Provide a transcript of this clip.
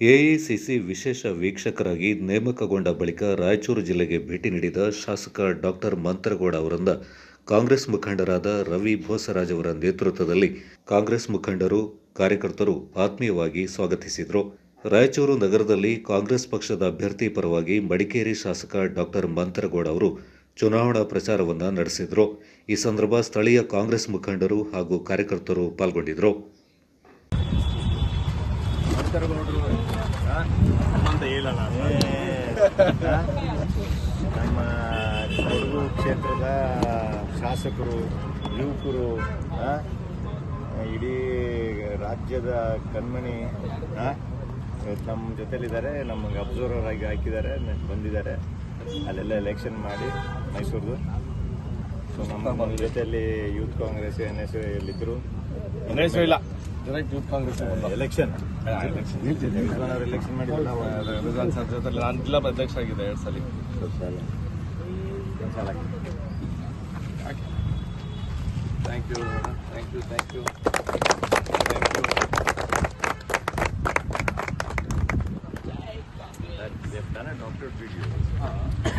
AICC ವಿಶೇಷ ವೀಕ್ಷಕರಾಗಿ ನೇಮಕಗೊಂಡ ಬಳಿಕ ರಾಯಚೂರು ಜಿಲ್ಲೆಗೆ ಭೇಟಿ ನೀಡಿದ ಶಾಸಕ ಡಾಕ್ಟರ್ ಮಂತ್ರಗೌಡ ಅವರಿಂದ ಕಾಂಗ್ರೆಸ್ ಮುಖಂಡರಾದ ರವಿ ಭೋಸರಾಜ್ ಅವರ ನೇತೃತ್ವದಲ್ಲಿ ಕಾಂಗ್ರೆಸ್ ಮುಖಂಡರು, ಕಾರ್ಯಕರ್ತರು ಆತ್ಮೀಯವಾಗಿ ಸ್ವಾಗತಿಸಿದರು. ರಾಯಚೂರು ನಗರದಲ್ಲಿ ಕಾಂಗ್ರೆಸ್ ಪಕ್ಷದ ಅಭ್ಯರ್ಥಿ ಪರವಾಗಿ ಮಡಿಕೇರಿ ಶಾಸಕ ಡಾಕ್ಟರ್ ಮಂತ್ರಗೌಡ ಅವರು ಚುನಾವಣಾ ಪ್ರಚಾರವನ್ನು ನಡೆಸಿದರು. ಈ ಸಂದರ್ಭ ಸ್ಥಳೀಯ ಕಾಂಗ್ರೆಸ್ ಮುಖಂಡರು ಹಾಗೂ ಕಾರ್ಯಕರ್ತರು ಪಾಲ್ಗೊಂಡಿದ್ದರು ಅಂತ ಹೇಳಲ್ಲ ನಮ್ಮ ಕೊಡಗು ಕ್ಷೇತ್ರದ ಶಾಸಕರು ಯುವಕರು ಇಡೀ ರಾಜ್ಯದ ಕಣ್ಮಣಿ ನಮ್ಮ ಜೊತೆಲಿದ್ದಾರೆ ನಮಗೆ ಅಬ್ಸರ್ವರ್ ಆಗಿ ಹಾಕಿದ್ದಾರೆ ಬಂದಿದ್ದಾರೆ ಅಲ್ಲೆಲ್ಲ ಎಲೆಕ್ಷನ್ ಮಾಡಿ ಮೈಸೂರ್ದು ಸೊ ನಮ್ಮ ಜೊತೆಯಲ್ಲಿ ಯೂತ್ ಕಾಂಗ್ರೆಸ್ ಎನ್ ಎಸ್ ಎಲ್ಲಿದ್ದರು ಹೆಸರು ಇಲ್ಲ. Direct youth Congress election election ಮಾಡಿ ರಿಜಾನ್ ಸರ್ ಜೊತೆ ನಾನು ಜಿಲ್ಲಾ ಅಧ್ಯಕ್ಷ ಆಗಿದೆ ಎರಡು ಸಲ thank you thank you thank you They've done a doctorate video. Uh -huh.